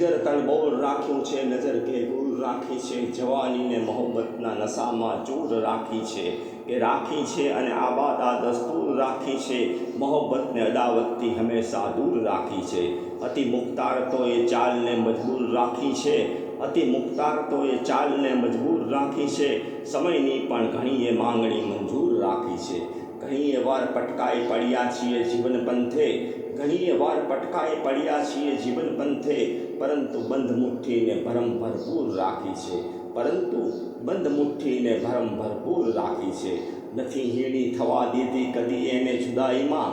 જીગર તળબોળ રાખ્યું છે, નજર કે ગુલ રાખી છે, જવાનીને મોહબ્બતના નશામાં ચૂર રાખી છે કે રાખી છે અને આબાદ આ દસ્તુર રાખી છે, મોહબ્બતને અદાવતથી હંમેશા દૂર રાખી છે. અતિ મુક્તાર તો એ ચાલને મજબૂર રાખી છે, અતિ મુક્તાર તો એ ચાલને મજબૂર રાખી છે, સમયની પણ ઘણી એ માંગણી મંજૂર રાખી છે. વાર પટકાઈ પડ્યા છીએ જીવન પંથે ઘણીએ વાર પટકાઈ પડ્યા છીએ જીવન પંથે પરંતુ બંધ મુઠ્ઠીને ભરમ ભરપૂર રાખી છે. પરંતુ બંધ મુઠ્ઠીને ભરમ ભરપૂર રાખી છે. નથી હીણી થવા દીધી કદી એને જુદાઈમાં,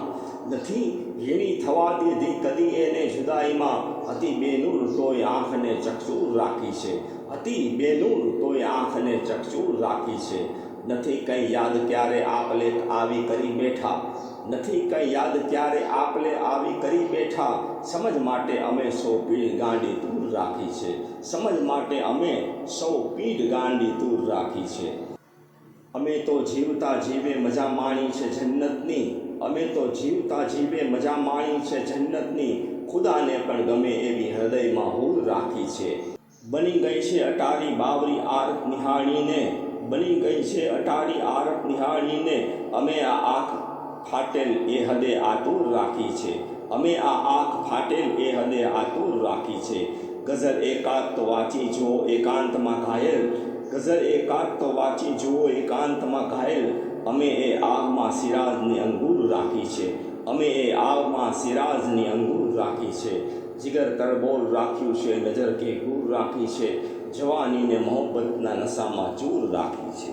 નથી હીણી થવા દીધી કદી એને જુદાઈમાં. અતિ બેનૂર તોય આંખને ચકચૂર રાખી છે. અતિ બેનૂર તોય આંખને ચકચૂર રાખી છે. નથી કંઈ યાદ ક્યારે આપલે આવી કરી બેઠા. નથી કંઈ યાદ ક્યારે આપલે આવી કરી બેઠા. સમજ માટે અમે સૌ પીઢ ગાંડી દૂર રાખી છે. સમજ માટે અમે સૌ પીઢ ગાંડી દૂર રાખી છે. અમે તો જીવતા જીવે મજા માણી છે જન્નતની. અમે તો જીવતા જીવે મજા માણી છે જન્નતની. ખુદાને પણ ગમે એવી હૃદયમાં હૂર રાખી છે. બની ગઈ છે અટારી બાવરી આરત નિહાળીને. બની ગઈ છે અટાળી આરત નિહાળીને અમે આ આંખ ફાટેલ એ હદે આતુર રાખી છે. અમે આ આંખ ફાટેલ એ હદે આતુર રાખી છે. ગઝલ એકાદ તો વાંચી જુઓ એકાંતમાં ઘાયલ. ગઝલ એકાદ તો વાંચી જુઓ એકાંતમાં ઘાયલ. અમે એ આગમાં સિરાજની અંગૂર રાખી છે. અમે એ આગમાં સિરાજની અંગૂર રાખી છે. જીગર તરબોલ રાખ્યું છે, નજર કે ગૂર રાખી છે, જવાનીને મોહબ્બતના નશામાં ચૂર રાખી છે.